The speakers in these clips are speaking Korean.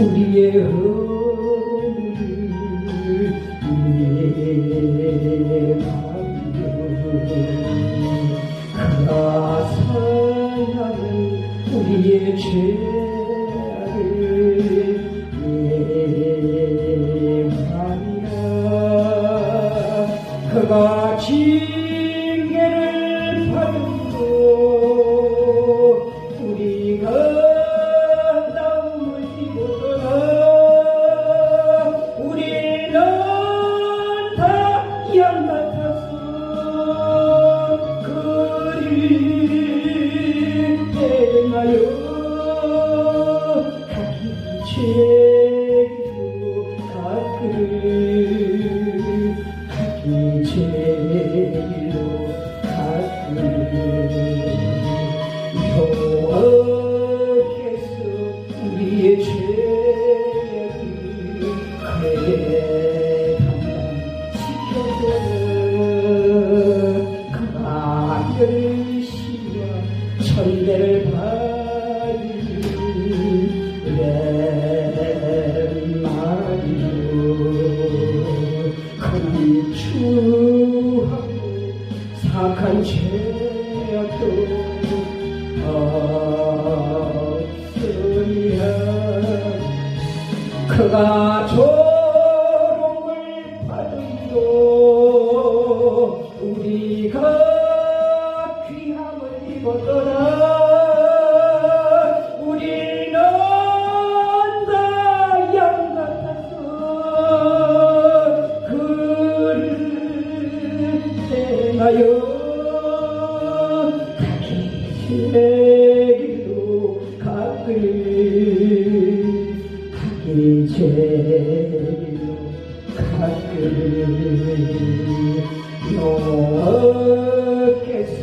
우리의 허물을 위해 그가 사랑하는 우리의 죄를 예 말이야 그가 징계를 받고 죄로 가그 가기 죄로 가그 여호와께서 우리의 죄를 그에게 담당시켜서 그 아들씨 사악한 죄악도 없으리라 그가 조롱을 받음도 우리가 귀함을 입었더라 우리는 다 양같았어 그를 행하여 죄길로 가길 가기 죄길로 가길 여호와께서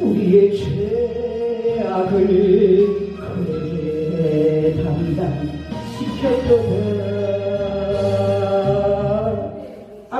우리의 죄악을 그에게 담당시켰거든